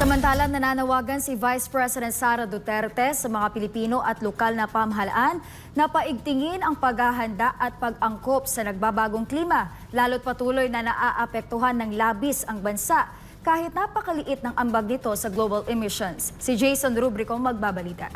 Samantala, nananawagan si Vice President Sara Duterte sa mga Pilipino at lokal na pamahalaan na paigtingin ang paghahanda at pag-angkop sa nagbabagong klima, lalo't patuloy na naaapektuhan ng labis ang bansa kahit napakaliit ng ambag nito sa global emissions. Si Jason Rubrico magbabalita.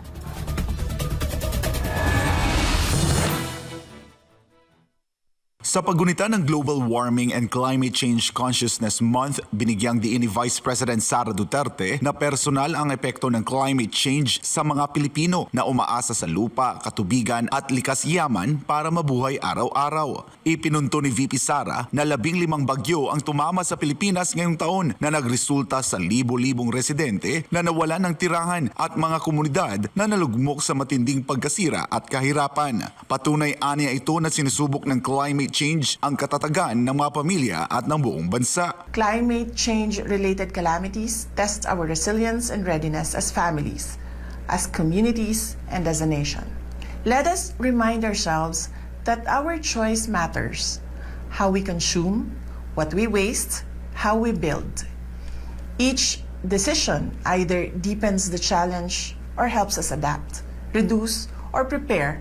Sa pagunita ng Global Warming and Climate Change Consciousness Month, binigyang diin ni Vice President Sara Duterte na personal ang epekto ng climate change sa mga Pilipino na umaasa sa lupa, katubigan at likas yaman para mabuhay araw-araw. Ipinunto ni VP Sara na labing limang bagyo ang tumama sa Pilipinas ngayong taon na nagresulta sa libo-libong residente na nawalan ng tirahan at mga komunidad na nalugmok sa matinding pagkasira at kahirapan. Patunay aniya ito na sinusubok ng climate change ang katatagan ng mga pamilya at ng buong bansa. Climate change related calamities test our resilience and readiness as families, as communities, and as a nation. Let us remind ourselves that our choice matters how we consume, what we waste, how we build. Each decision either deepens the challenge or helps us adapt, reduce, or prepare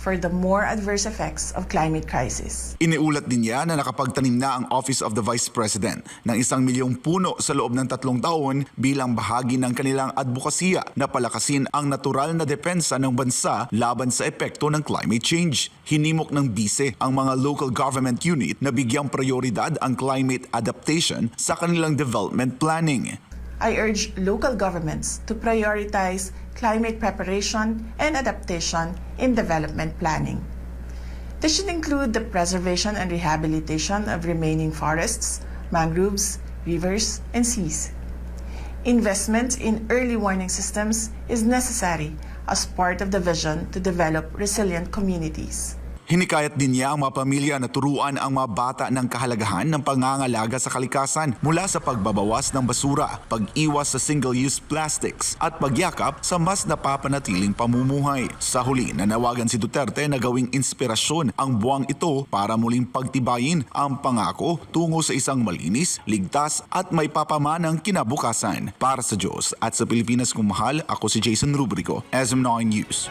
for the more adverse effects of climate crisis. Iniulat din niya na nakapagtanim na ang Office of the Vice President ng isang milyong puno sa loob ng tatlong taon bilang bahagi ng kanilang advokasya na palakasin ang natural na depensa ng bansa laban sa epekto ng climate change. Hinimok ng bise ang mga local government unit na bigyang prioridad ang climate adaptation sa kanilang development planning. I urge local governments to prioritize climate preparation and adaptation in development planning. This should include the preservation and rehabilitation of remaining forests, mangroves, rivers, and seas. Investment in early warning systems is necessary as part of the vision to develop resilient communities. Hinikayat din niya ang mga pamilya na turuan ang mga bata ng kahalagahan ng pangangalaga sa kalikasan mula sa pagbabawas ng basura, pag-iwas sa single-use plastics at pagyakap sa mas napapanatiling pamumuhay. Sa huli, nanawagan si Duterte na gawing inspirasyon ang buwang ito para muling pagtibayin ang pangako tungo sa isang malinis, ligtas at may papamanang kinabukasan. Para sa Diyos at sa Pilipinas kung mahal, ako si Jason Rubrico, SM9 News.